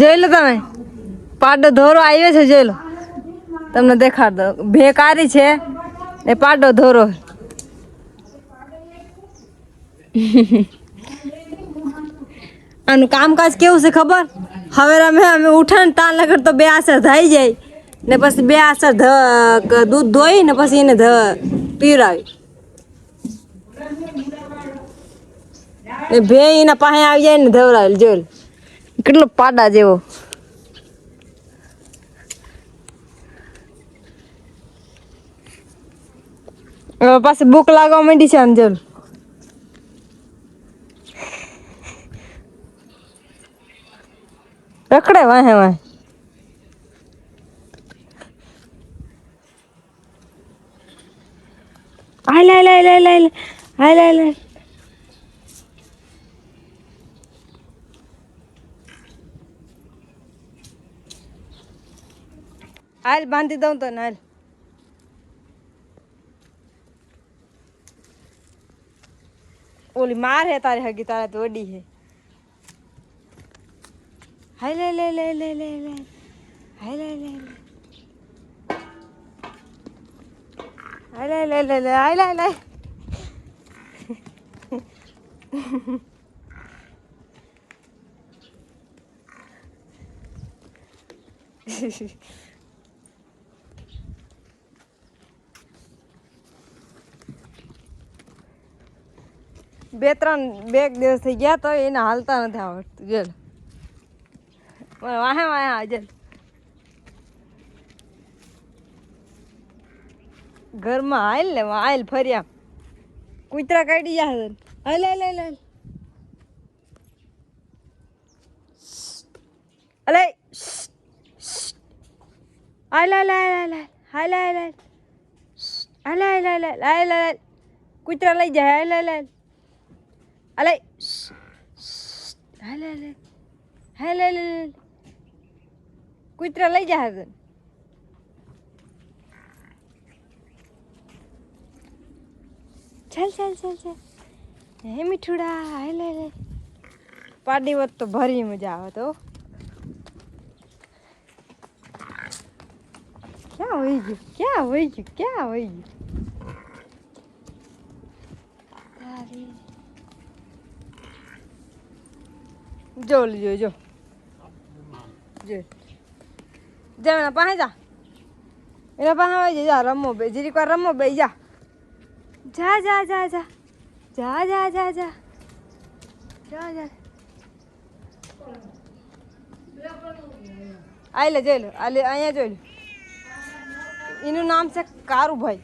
જોઈ લો તમે. પાડો ધોરો આવ્યો છે, જોઈ લો. તમને દેખાડ દો બે છે. ને પાડો ધોરો. આનું કામકાજ કેવું છે ખબર? હવે અમે અમે ઉઠાણ તાન લગડ તો બે આસર થઈ જાય. ને પછી બે આસર દૂધ ધોઈ ને પછી એને ધ, પીવડાવી. ભે એના પાસે આવી જાય ને ધવરાવેલ જોઈ. કેટલો પાડા જેવો? પાછી ભૂખ લાગવા માંડી છે આમ લો. રખડે વાહે વાહે. હાલ હાલ હાલ હાલ હાલ હાલ હાલ. હાલ બાંધી દઉં તો હાલ ઓલી માર હે તારે હગી તારા તો ઓડી હે હાય લે લે લે લે લે લે હાય લે લે લે હાય લે લે લે લે હાય બે ત્રણ બે દિવસ થઈ ગયા તો એને હાલતા નથી આવડતું જેલ વાહે વાહે હાજર ઘરમાં હાલ ને હાલ ફર્યા કૂતરા કાઢી જાય હાલ હાલ હાલ હાલ અલે હાલ હાલ હાલ હાલ હાલ હાલ હાલ હાલ હાલ હાલ હાલ હાલ કૂતરા લઈ જાય હાલ હાલ હાલ અલે હાલ હાલ હાલ હાલ કૂતરા લઈ જા હગન ચાલ ચાલ ચાલ ચાલ હે મીઠુડા હાલ હાલ. પાડી વત તો ભરી મજા આવે તો ક્યાં હોય ગયું ક્યાં હોય ગયું ક્યાં હોય ગયું જો લીજો જો જો. એના પાસે જા. એના પાસે આવી જા, રમો બે. જરીક વાર રમો બે, જા. જા જા જા જા. જા જા જા જા. જા જા. આઈ લે, જોઈ લો. આલે અહીંયા જોઈ લો. એનું નામ છે કારુભાઈ.